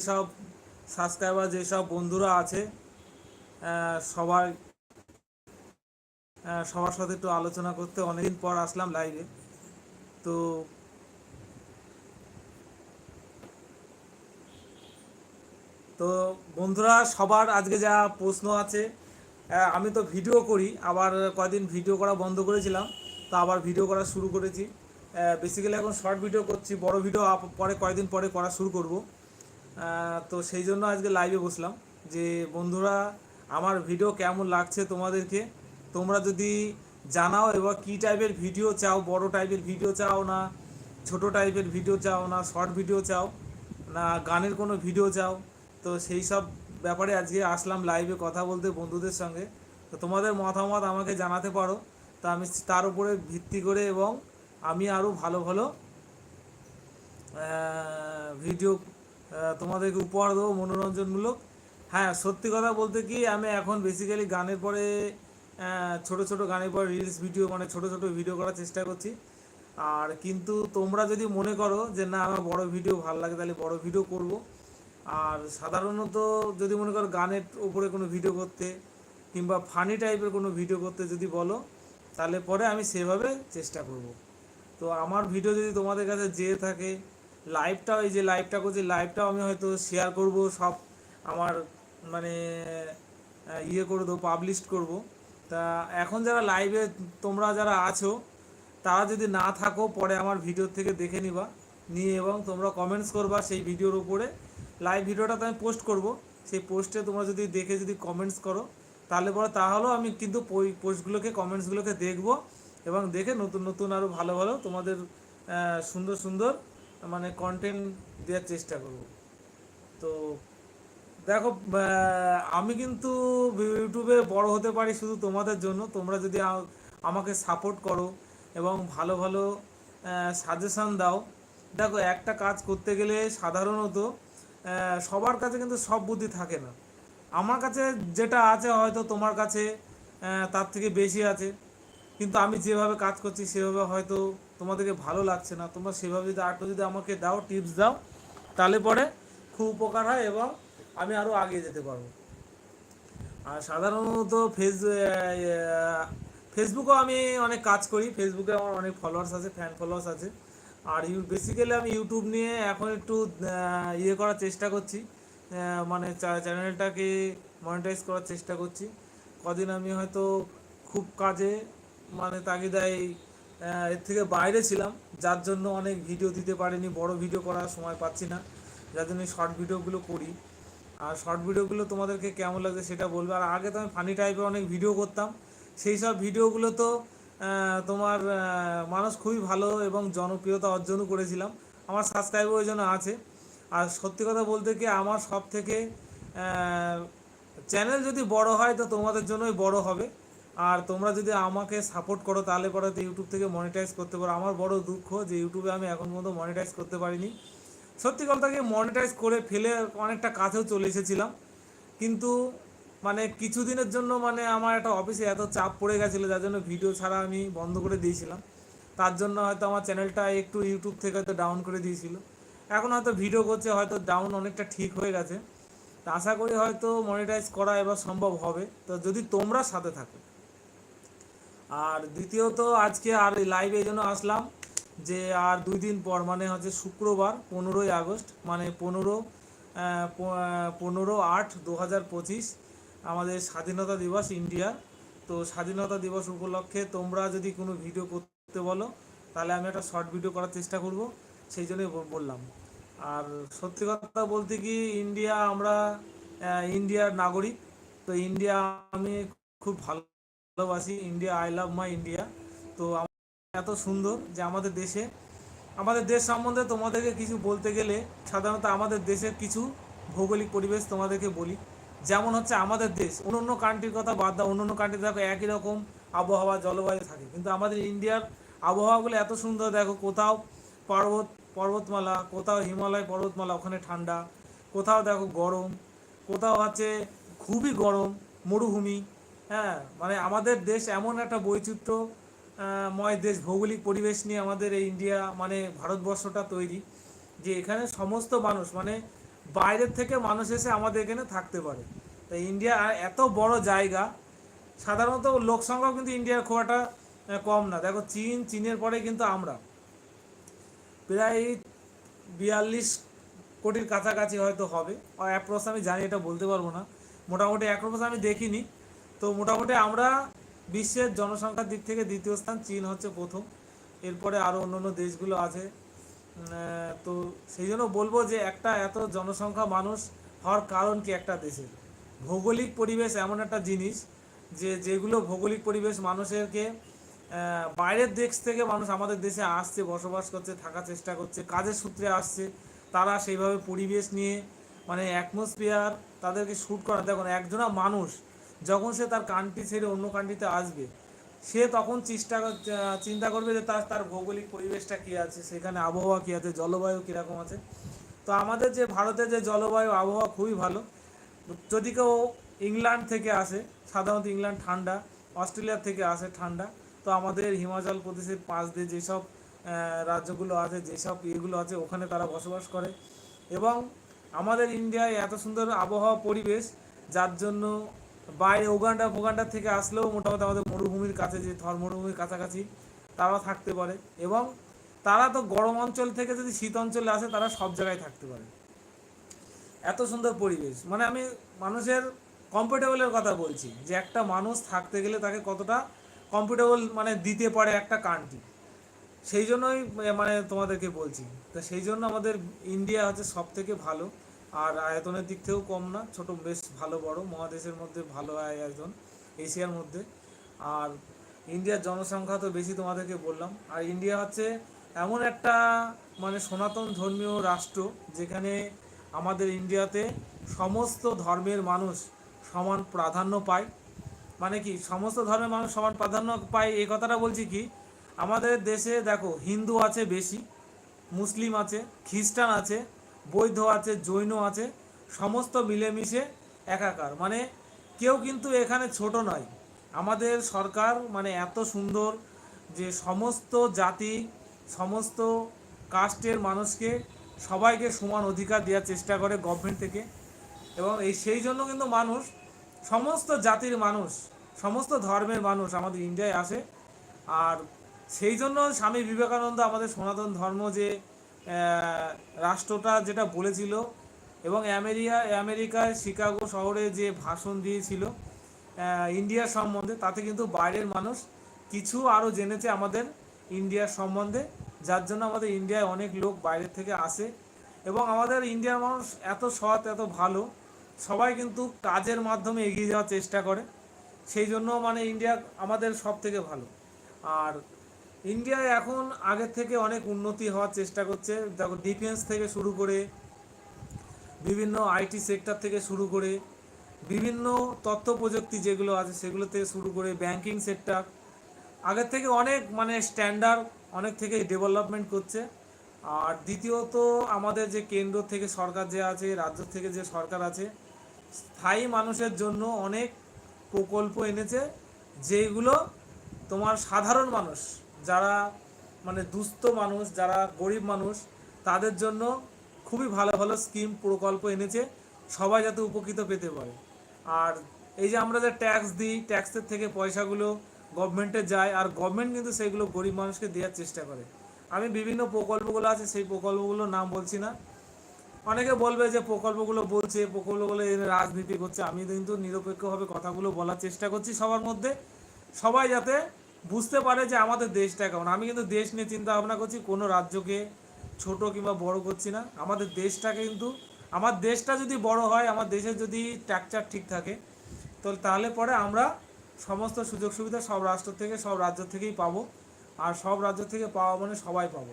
যেসব সাবস্ক্রাইবার যেসব বন্ধুরা আছে আহ, সবার সাথে একটু আলোচনা করতে অনেকদিন পর আসলাম লাইভে তো তো বন্ধুরা সবার আজকে যা প্রশ্ন আছে আমি তো ভিডিও করি আবার কয়দিন ভিডিও করা বন্ধ করেছিলাম তো আবার ভিডিও করা শুরু করেছি। বেসিক্যালি এখন শর্ট ভিডিও করছি বড় ভিডিও পরে কয়েকদিন পরে করা শুরু করব। তো সেই জন্য আজকে লাইভে বসলাম যে, বন্ধুরা, আমার ভিডিও কেমন লাগছে তোমাদেরকে? তোমরা যদি জানাও এবার কী টাইপের ভিডিও চাও, বড় টাইপের ভিডিও চাও না, ছোট টাইপের ভিডিও চাও না শর্ট ভিডিও চাও না, গানের কোনো ভিডিও চাও, তো সেই সব ব্যাপারে আজকে আসলাম লাইভে কথা বলতে বন্ধুদের সঙ্গে। তো তোমাদের মতামত আমাকে জানাতে পারো। তো আমি তার উপরে ভিত্তি করে এবং আমি আরও ভালো ভালো ভিডিও তোমাদেরকে উপহার দেবো মনোরঞ্জনমূলক। হ্যাঁ সত্যি কথা বলতে কি, আমি এখন বেসিক্যালি গানের পরে ছোট ছোট গানের পরে রিলস ভিডিও মানে ছোট ছোট ভিডিও করার চেষ্টা করছি। আর কিন্তু তোমরা যদি মনে করো যে, না, আমার বড় ভিডিও ভালো লাগে, তাহলে বড় ভিডিও করব। আর সাধারণত যদি মনে করো গানের উপরে কোনো ভিডিও করতে, কিংবা ফানি টাইপের কোনো ভিডিও করতে যদি বলো, তাহলে পরে আমি সেভাবে চেষ্টা করব। তো আমার ভিডিও যদি তোমাদের কাছে যেয়ে থাকে লাইভটাও এই যে লাইভটা করছি লাইভটাও আমি হয়তো শেয়ার করব, সব আমার মানে ইয়ে করে দেবো পাবলিশ করব। তা এখন যারা লাইভে তোমরা যারা আছো, তারা যদি না থাকো, পরে আমার ভিডিও থেকে দেখে নিবা, নিয়ে এবং তোমরা কমেন্টস করবা সেই ভিডিওর উপরে। লাইভ ভিডিওটা তো আমি পোস্ট করব। সেই পোস্টে তোমরা যদি দেখে যদি কমেন্টস করো, তাহলে পরে তাহলেও আমি কিন্তু পোস্টগুলোকে কমেন্টসগুলোকে দেখব এবং দেখে নতুন নতুন আরও ভালো ভালো তোমাদের সুন্দর সুন্দর মানে কন্টেন্ট দেওয়ার চেষ্টা করব। তো দেখো আমি কিন্তু ইউটিউবে বড় হতে পারি শুধু তোমাদের জন্য। তোমরা যদি আমাকে সাপোর্ট করো এবং ভালো ভালো সাজেশন দাও। দেখো, একটা কাজ করতে গেলে সাধারণত সবার কাছে কিন্তু সব বুদ্ধি থাকে না। আমার কাছে যেটা আছে হয়তো তোমার কাছে তার থেকে বেশি আছে। কিন্তু আমি যেভাবে কাজ করছি, সেভাবে হয়তো তোমাদেরকে ভালো লাগছে না, তোমরা সেভাবে যদি আরেকটু যদি আমাকে দাও টিপস দাও, তাহলে পরে খুব উপকার হয় এবং আমি আরও আগিয়ে যেতে পারব। আর সাধারণত ফেস ফেসবুকেও আমি অনেক কাজ করি ফেসবুকে আমার অনেক ফলোয়ার্স আছে ফ্যান ফলোয়ার্স আছে। আর ইউ বেসিক্যালি আমি ইউটিউব নিয়ে এখন একটু ইয়ে করার চেষ্টা করছি মানে চ্যানেলটাকে মনিটাইজ করার চেষ্টা করছি। কদিন আমি হয়তো খুব কাজে মানে তাগিদায় এর থেকে বাইরে ছিলাম, যার জন্য অনেক ভিডিও দিতে পারিনি, বড় ভিডিও করার সময় পাচ্ছি না, যার জন্য শর্ট ভিডিওগুলো করি। আর শর্ট ভিডিওগুলো তোমাদেরকে কেমন লাগে সেটা বলবে। আর আগে তো আমি ফানি টাইপের অনেক ভিডিও করতাম, সেই সব ভিডিওগুলো তো তোমার মানুষ খুবই ভালো এবং জনপ্রিয়তা অর্জনও করেছিলাম, আমার সাবস্ক্রাইবার ওই জন্য আছে। আর সত্যি কথা বলতে কি, আমার সব থেকে চ্যানেল যদি বড় হয় তো তোমাদের জন্যই বড় হবে। আর তোমরা যদি আমাকে সাপোর্ট করো, তাহলে পরে তো ইউটিউব থেকে মনিটাইজ করতে পারো। আমার বড় দুঃখ যে ইউটিউবে আমি এখন পর্যন্ত মনিটাইজ করতে পারিনি। সত্যি কথা কি মনিটাইজ করে ফেলে অনেকটা কাছেও চলে এসেছিলাম। কিন্তু মানে কিছুদিনের জন্য মানে আমার একটা অফিসে এত চাপ পড়ে গেছিল, যার জন্য ভিডিও ছাড়া আমি বন্ধ করে দিয়েছিলাম। তার জন্য হয়তো আমার চ্যানেলটা একটু ইউটিউব থেকে হয়তো ডাউন করে দিয়েছিল। এখন হয়তো ভিডিও করছে, হয়তো ডাউন অনেকটা ঠিক হয়ে গেছে। আশা করি হয়তো মনিটাইজ করা এবার সম্ভব হবে। তো যদি তোমরা সাথে থাকো আর দ্বিতীয়ত আজকে আর লাইভে এই জন্য আসলাম যে আর দুই দিন পর মানে হচ্ছে শুক্রবার, পনেরোই আগস্ট মানে পনেরো পনেরো আট দু হাজার পঁচিশ, আমাদের স্বাধীনতা দিবস ইন্ডিয়ার তো স্বাধীনতা দিবস উপলক্ষে তোমরা যদি কোনো ভিডিও করতে বলো, তাহলে আমি একটা শর্ট ভিডিও করার চেষ্টা করব, সেই জন্যই বললাম। আর সত্যি কথা বলতে কি, ইন্ডিয়া আমরা ইন্ডিয়ার নাগরিক, তো ইন্ডিয়া আমি খুব ভালোবাসি India I love my India তো এত সুন্দর যে আমাদের দেশে, আমাদের দেশ সম্বন্ধে তোমাদেরকে কিছু বলতে গেলে সাধারণত আমাদের দেশের কিছু ভৌগোলিক পরিবেশ তোমাদেরকে বলি। যেমন হচ্ছে আমাদের দেশ, অন্য অন্য কান্ট্রির কথা বাদ দাও, অন্য অন্য কান্ট্রি দেখো একই রকম আবহাওয়া, জলবায়ু থাকে। কিন্তু আমাদের ইন্ডিয়ার আবহাওয়াগুলো এত সুন্দর, দেখো কোথাও পর্বত, পর্বতমালা, কোথাও হিমালয় পর্বতমালা, ওখানে ঠান্ডা, কোথাও দেখো গরম, কোথাও হচ্ছে খুবই গরম, মরুভূমি হ্যাঁ মানে আমাদের দেশ এমন একটা বৈচিত্র্য ময় দেশ, ভৌগোলিক পরিবেশ নিয়ে আমাদের এই ইন্ডিয়া মানে ভারতবর্ষটা তৈরি, যে এখানে সমস্ত মানুষ মানে বাইরের থেকে মানুষ এসে আমাদের এখানে থাকতে পারে। তো ইন্ডিয়া এত বড় জায়গা, সাধারণত লোক সংখ্যাও কিন্তু ইন্ডিয়ার খুব একটা কম না। দেখো চীন, চীনের পরে কিন্তু আমরা। প্রায় বিয়াল্লিশ কোটির কাছাকাছি হয়তো হবে। অ্যাপ্রোস আমি জানি, এটা বলতে পারব না। মোটামুটি অ্যাপ্রোস আমি দেখিনি। তো মোটামুটি আমরা বিশ্বের জনসংখ্যার দিক থেকে দ্বিতীয় স্থান চীন হচ্ছে প্রথম। এরপরে আরও অন্য অন্য দেশগুলো আছে। তো সেই জন্য বলব যে একটা এত জনসংখ্যা মানুষ হওয়ার কারণ কি একটা দেশের? ভৌগোলিক পরিবেশ এমন একটা জিনিস যে, যেগুলো ভৌগোলিক পরিবেশ মানুষেরকে বাইরের দেশ থেকে মানুষ আমাদের দেশে আসছে, বসবাস করছে, থাকার চেষ্টা করছে, কাজের সূত্রে আসছে, তারা সেইভাবে পরিবেশ নিয়ে মানে অ্যাটমসফিয়ার তাদেরকে শ্যুট করা। দেখুন একজনা মানুষ যখন সে তার কান্ট্রি ছেড়ে অন্য কান্ট্রিতে আসবে, সে তখন চেষ্টা চিন্তা করবে যে তার তার ভৌগোলিক পরিবেশটা কী আছে, সেখানে আবহাওয়া কী আছে, জলবায়ু কীরকম আছে। তো আমাদের যে ভারতের যে জলবায়ু, আবহাওয়া খুবই ভালো। যদি কেউ ইংল্যান্ড থেকে আসে, সাধারণত ইংল্যান্ড ঠান্ডা, অস্ট্রেলিয়া থেকে আসে ঠান্ডা, তো আমাদের হিমাচল প্রদেশের পাশ দিয়ে যেসব রাজ্যগুলো আছে, যেসব ইয়েগুলো আছে, ওখানে তারা বসবাস করে। এবং আমাদের ইন্ডিয়ায় এত সুন্দর আবহাওয়া পরিবেশ, যার জন্য বাইরে উগান্ডা ফুগান্ডা থেকে আসলেও মোটামুটি আমাদের মরুভূমির কাছে যে থর মরুভূমির কাছাকাছি, তারা থাকতে পারে। এবং তারা তো গরম অঞ্চল থেকে যদি শীত অঞ্চলে আসে, তারা সব জায়গায় থাকতে পারে। এত সুন্দর পরিবেশ। মানে আমি মানুষের কমফোর্টেবলের কথা বলছি যে একটা মানুষ থাকতে গেলে তাকে কতটা কমফোর্টেবল মানে দিতে পারে একটা কান্ট্রি সেই জন্যই মানে তোমাদেরকে বলছি। তো সেই জন্য আমাদের ইন্ডিয়া হচ্ছে সব থেকে ভালো। আর আয়তনের দিক থেকেও কম না, ছোট বেশ ভালো বড়, মহাদেশের মধ্যে ভালো আয় আয়তন এশিয়ার মধ্যে। আর ইন্ডিয়ার জনসংখ্যা তো বেশি তোমাদেরকে বললাম। আর ইন্ডিয়া হচ্ছে এমন একটা মানে সনাতন ধর্মীয় রাষ্ট্র, যেখানে আমাদের ইন্ডিয়াতে সমস্ত ধর্মের মানুষ সমান প্রাধান্য পায়। মানে কি, সমস্ত ধর্মের মানুষ সমান প্রাধান্য পায়, এই কথাটা বলছি কি, আমাদের দেশে দেখো, হিন্দু আছে বেশি, মুসলিম আছে, খ্রিস্টান আছে বৌদ্ধ আছে, জৈন আছে, সমস্ত মিলেমিশে একাকার। মানে কেউ কিন্তু এখানে ছোট নয়। আমাদের সরকার মানে এত সুন্দর যে সমস্ত জাতি, সমস্ত কাস্টের মানুষকে সবাইকে সমান অধিকার দেওয়ার চেষ্টা করে গভর্নমেন্ট থেকে। এবং এই সেই জন্য কিন্তু মানুষ, সমস্ত জাতির মানুষ, সমস্ত ধর্মের মানুষ আমাদের ইন্ডিয়ায় আসে। আর সেই জন্য স্বামী বিবেকানন্দ আমাদের সনাতন ধর্ম যে রাষ্ট্রটা যেটা বলেছিল এবং আমেরিকা আমেরিকায় শিকাগো শহরে যে ভাষণ দিয়েছিল আহ, ইন্ডিয়ার সম্বন্ধে তাতে কিন্তু বাইরের মানুষ কিছু আরও জেনেছে আমাদের ইন্ডিয়ার সম্বন্ধে যার জন্য আমাদের ইন্ডিয়ায় অনেক লোক বাইরের থেকে আসে। এবং আমাদের ইন্ডিয়ার মানুষ এত সৎ এত ভালো সবাই কিন্তু কাজের মাধ্যমে এগিয়ে যাওয়ার চেষ্টা করে। সেই জন্য মানে ইন্ডিয়া আমাদের সব থেকে ভালো। আর ইন্ডিয়ায় এখন আগের থেকে অনেক উন্নতি হওয়ার চেষ্টা করছে। দেখো ডিফেন্স থেকে শুরু করে বিভিন্ন আইটি সেক্টর থেকে শুরু করে বিভিন্ন তথ্য প্রযুক্তি যেগুলো আছে সেগুলো থেকে শুরু করে ব্যাংকিং সেক্টর আগের থেকে অনেক মানে স্ট্যান্ডার্ড অনেক থেকে ডেভেলপমেন্ট করছে। আর দ্বিতীয়ত আমাদের যে কেন্দ্র থেকে সরকার যে আছে, রাজ্য থেকে যে সরকার আছে, স্থায়ী মানুষের জন্য অনেক প্রকল্প এনেছে, যেগুলো তোমার সাধারণ মানুষ যারা মানে দুস্থ মানুষ, যারা গরিব মানুষ, তাদের জন্য খুবই ভালো ভালো স্কিম প্রকল্প এনেছে। সবাই যাতে উপকৃত পেতে পারে। আর এই যে আমরা যে ট্যাক্স দিই ট্যাক্সের থেকে পয়সাগুলো গভর্নমেন্টে যায়, আর গভর্নমেন্ট কিন্তু সেইগুলো গরিব মানুষকে দেওয়ার চেষ্টা করে। আমি বিভিন্ন প্রকল্পগুলো আছে, সেই প্রকল্পগুলোর নাম বলছি না। অনেকে বলবে যে প্রকল্পগুলো বলছে, প্রকল্পগুলো রাজনীতি করছে। আমি কিন্তু নিরপেক্ষভাবে কথাগুলো বলার চেষ্টা করছি সবার মধ্যে। সবাই যাতে বুঝতে পারে যে আমাদের দেশটা কেমন। আমি কিন্তু দেশ নিয়ে চিন্তা ভাবনা করছি, কোনো রাজ্যকে ছোট কিংবা বড় করছি না। আমাদের দেশটাকে কিন্তু, আমার দেশটা যদি বড় হয়, আমার দেশের যদি স্ট্রাকচার ঠিক থাকে, তো তাহলে পরে আমরা সমস্ত সুযোগ সুবিধা সব রাষ্ট্র থেকে, সব রাজ্য থেকেই পাবো। আর সব রাজ্য থেকে পাওয়া মানে সবাই পাবো।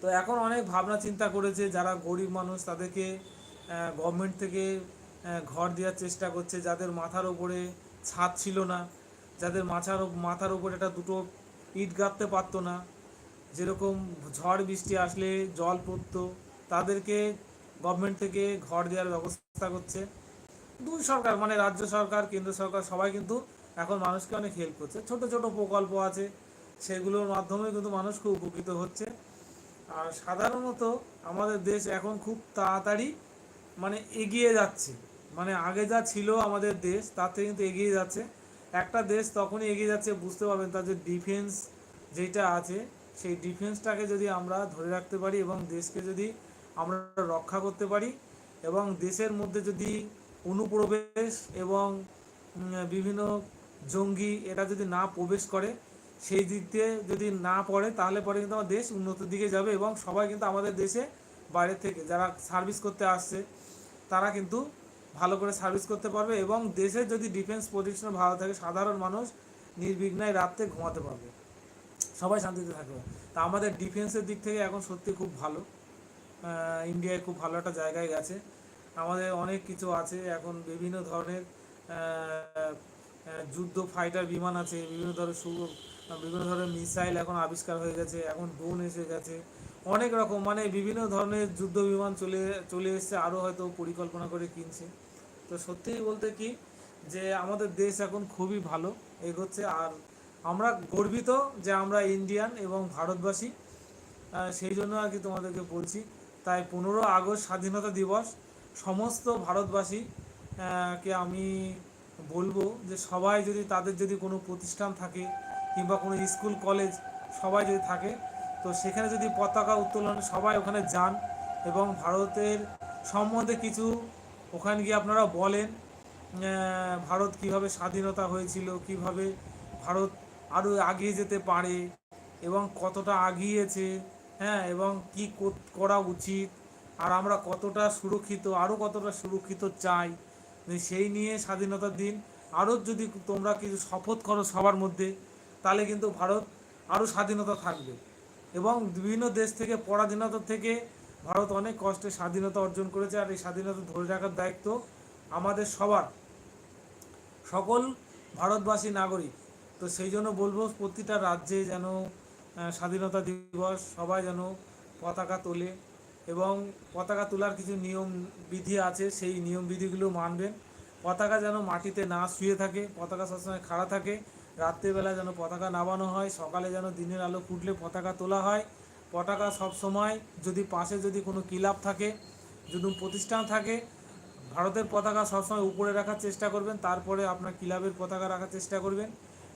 তো এখন অনেক ভাবনা চিন্তা করেছে, যারা গরিব মানুষ তাদেরকে গভর্নমেন্ট থেকে ঘর দেওয়ার চেষ্টা করছে, যাদের মাথার ওপরে ছাদ ছিল না। যাদের মাথার মাথার ওপরে একটা দুটো ইট গাঁথতে পারতো না, যেরকম ঝড় বৃষ্টি আসলে জল পড়তো, তাদেরকে গভর্নমেন্ট থেকে ঘর দেওয়ার ব্যবস্থা করছে। দুই সরকার মানে রাজ্য সরকার, কেন্দ্র সরকার, সবাই কিন্তু এখন মানুষকে অনেক হেল্প করছে। ছোট ছোট প্রকল্প আছে, সেগুলোর মাধ্যমে কিন্তু মানুষ খুব উপকৃত হচ্ছে। আর সাধারণত আমাদের দেশ এখন খুব তাড়াতাড়ি মানে এগিয়ে যাচ্ছে। মানে আগে যা ছিল আমাদের দেশ থেকে কিন্তু এগিয়ে যাচ্ছে। একটা দেশ তখনই এগিয়ে যাচ্ছে, বুঝতে পারবেন তার যে ডিফেন্স যেটা আছে, সেই ডিফেন্সটাকে যদি আমরা ধরে রাখতে পারি এবং দেশকে যদি আমরা রক্ষা করতে পারি এবং দেশের মধ্যে যদি অনুপ্রবেশ এবং বিভিন্ন জঙ্গি এটা যদি না প্রবেশ করে, সেই দিক দিয়ে যদি না পড়ে, তাহলে পরে কিন্তু আমার দেশ উন্নতির দিকে যাবে এবং সবাই কিন্তু আমাদের দেশে বাইরে থেকে যারা সার্ভিস করতে আসছে, তারা কিন্তু ভালো করে সার্ভিস করতে পারবে এবং দেশের যদি ডিফেন্স পজিশন ভালো থাকে, সাধারণ মানুষ নির্বিঘ্নায় রাত্রে ঘুমাতে পারবে। সবাই শান্তিতে থাকবে। তা আমাদের ডিফেন্সের দিক থেকে এখন সত্যি খুব ভালো। ইন্ডিয়ায় খুব ভালো একটা জায়গায় গেছে। আমাদের অনেক কিছু আছে। এখন বিভিন্ন ধরনের যুদ্ধ ফাইটার বিমান আছে, বিভিন্ন ধরনের বিভিন্ন ধরনের মিসাইল এখন আবিষ্কার হয়ে গেছে। এখন ড্রোন এসে গেছে। অনেক রকম মানে বিভিন্ন ধরনের যুদ্ধ বিমান চলে চলে এসেছে আরও হয়তো পরিকল্পনা করে কিনছে। তো সত্যিই বলতে কি, যে আমাদের দেশ এখন খুবই ভালো, এগোচ্ছে। আর আমরা গর্বিত যে আমরা ইন্ডিয়ান এবং ভারতবাসী সেই জন্য আর কি তোমাদেরকে বলছি, তাই পনেরো আগস্ট স্বাধীনতা দিবস, সমস্ত ভারতবাসী কে আমি বলব যে সবাই যদি তাদের যদি কোনো প্রতিষ্ঠান থাকে কিংবা কোনো স্কুল, কলেজ সবাই যদি থাকে তো সেখানে যদি পতাকা উত্তোলন, সবাই ওখানে যান এবং ভারতের সম্বন্ধে কিছু ওখানে গিয়ে আপনারা বলেন ভারত কীভাবে স্বাধীনতা হয়েছিল, কীভাবে ভারত আরও এগিয়ে যেতে পারে এবং কতটা আগিয়েছে হ্যাঁ এবং কি করা উচিত আর আমরা কতটা সুরক্ষিত আরও কতটা সুরক্ষিত চাই সেই নিয়ে স্বাধীনতার দিন। আরও যদি তোমরা কিছু শপথ করো সবার মধ্যে, তাহলে কিন্তু ভারত আরও স্বাধীনতা থাকবে। এবং বিভিন্ন দেশ থেকে, পরাধীনতা থেকে ভারত অনেক কষ্টে স্বাধীনতা অর্জন করেছে আর এই স্বাধীনতা ধরে রাখার দায়িত্ব আমাদের সবার, সকল ভারতবাসী নাগরিক। তো সেই জন্য বলব প্রতিটা রাজ্যে যেন স্বাধীনতা দিবস সবাই যেন পতাকা তোলে এবং পতাকা তোলার কিছু নিয়ম বিধি আছে, সেই নিয়ম বিধিগুলো মানবেন। পতাকা যেন মাটিতে না শুয়ে থাকে, পতাকা সবসময় খাড়া থাকে। রাত্রেবেলা যেন পতাকা নামানো হয়, সকালে যেন দিনের আলো ফুটলে পতাকা তোলা হয়। পতাকা সবসময় যদি পাশে যদি কোনো ক্লাব থাকে, যদি প্রতিষ্ঠান থাকে, ভারতের পতাকা সবসময় উপরে রাখার চেষ্টা করবেন, তারপরে আপনার ক্লাবের পতাকা রাখার চেষ্টা করবেন।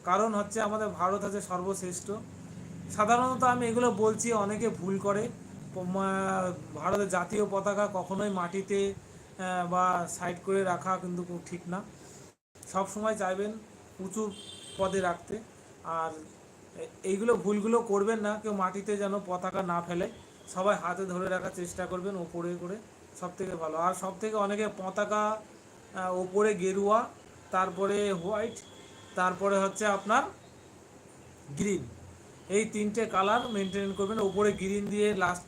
কারণ হচ্ছে আমাদের ভারত আছে সর্বশ্রেষ্ঠ। সাধারণত আমি এগুলো বলছি, অনেকে ভুল করে। ভারতের জাতীয় পতাকা কখনোই মাটিতে বা সাইড করে রাখা কিন্তু ঠিক না। সব সময় চাইবেন উঁচু পদে রাখতে। আর এইগুলো ভুলগুলো করবেন না, কেউ মাটিতে যেন পতাকা না ফেলে। সবাই হাতে ধরে রাখার চেষ্টা করবেন ওপরে করে সব থেকে ভালো। আর সব থেকে অনেকে পতাকা ওপরে গেরুয়া, তারপরে হোয়াইট, তারপরে হচ্ছে আপনার গ্রিন। এই তিনটে কালার মেনটেন করবেন। ওপরে গ্রিন দিয়ে, লাস্ট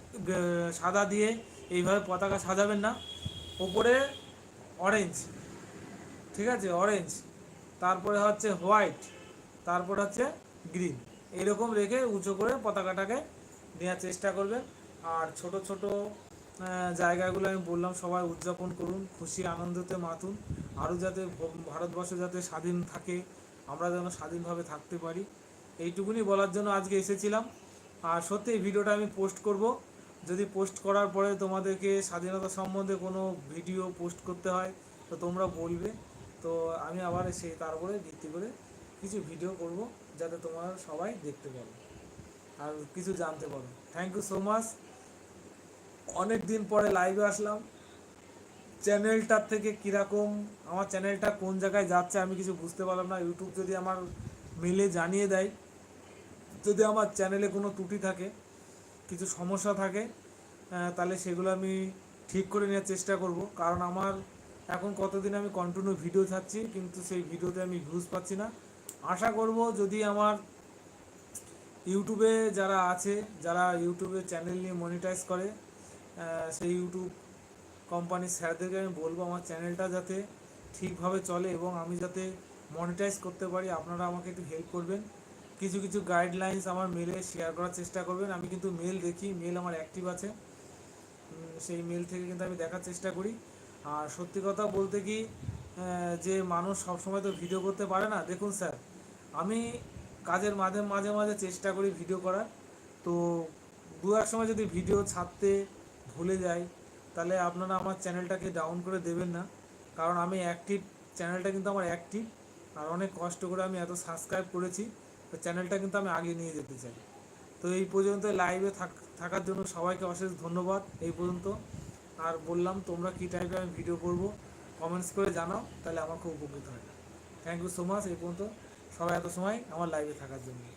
সাদা দিয়ে এইভাবে পতাকা সাজাবেন না। ওপরে অরেঞ্জ, ঠিক আছে, অরেঞ্জ। তারপরে হচ্ছে হোয়াইট। তারপরে হচ্ছে গ্রিন। এইরকম রেখে উঁচু করে পতাকাটাকে নেওয়ার চেষ্টা করবেন। আর ছোট ছোট জায়গাগুলো আমি বললাম, সবাই উদযাপন করুন, খুশি আনন্দতে মাতুন। আরও যাতে ভারতবর্ষ যাতে স্বাধীন থাকে, আমরা যেন স্বাধীনভাবে থাকতে পারি। এইটুকুনি বলার জন্য আজকে এসেছিলাম। আর সত্যি এই ভিডিওটা আমি পোস্ট করব। যদি পোস্ট করার পরে তোমাদেরকে স্বাধীনতা সম্বন্ধে কোনো ভিডিও পোস্ট করতে হয়, তো তোমরা বলবে। তো আমি আবার সেই তার উপরে ভিত্তি করে কিছু ভিডিও করব যাতে তোমরা সবাই দেখতে পারো আর কিছু জানতে পারো। থ্যাংক ইউ সো মাচ অনেক দিন পরে লাইভে আসলাম। চ্যানেলটার থেকে কীরকম? আমার চ্যানেলটা কোন জায়গায় যাচ্ছে আমি কিছু বুঝতে পারলাম না। ইউটিউব যদি আমার মেলে জানিয়ে দেয়, যদি আমার চ্যানেলে কোনো ত্রুটি থাকে, কিছু সমস্যা থাকে তাহলে সেগুলো আমি ঠিক করে নেওয়ার চেষ্টা করব। কারণ আমার এখন কতদিন আমি কন্টিনিউ ভিডিও ছাড়ছি, কিন্তু সেই ভিডিওতে আমি ভিউজ পাচ্ছি না। আশা করব যদি আমার ইউটিউবে যারা আছে, যারা ইউটিউবে চ্যানেল নিয়ে মনিটাইজ করে সেই ইউটিউব কোম্পানির স্যারদেরকে আমি বলব আমার চ্যানেলটা যাতে ঠিকভাবে চলে এবং আমি যাতে মনিটাইজ করতে পারি, আপনারা আমাকে একটু হেল্প করবেন। কিছু কিছু গাইডলাইন্স আমার মেলে শেয়ার করার চেষ্টা করবেন। আমি কিন্তু মেল দেখি মেল আমার অ্যাক্টিভ আছে। সেই মেল থেকে কিন্তু আমি দেখার চেষ্টা করি। আর সত্যি কথা বলতে কি যে মানুষ সবসময় তো ভিডিও করতে পারে না, দেখুন স্যার আমি কাজের মাঝে মাঝে মাঝে চেষ্টা করি ভিডিও করার। তো দু এক সময় যদি ভিডিও ছাড়তে ভুলে যাই, তাহলে আপনারা আমার চ্যানেলটাকে ডাউন করে দেবেন না। কারণ আমি অ্যাক্টিভ চ্যানেলটা কিন্তু আমার অ্যাক্টিভ আর অনেক কষ্ট করে আমি এত সাবস্ক্রাইব করেছি, তো চ্যানেলটা কিন্তু আমি আগে নিয়ে যেতে চাই। তো এই পর্যন্ত লাইভে থাকার জন্য সবাইকে অশেষ ধন্যবাদ এই পর্যন্ত। আর বললাম, তোমরা কী টাইপের আমি ভিডিও করব কমেন্টস করে জানাও, তাহলে আমার খুব উপকৃত হয় থ্যাংক ইউ সো মাচ এই পর্যন্ত। সবাই এত সময় আমার লাইভে থাকার জন্য।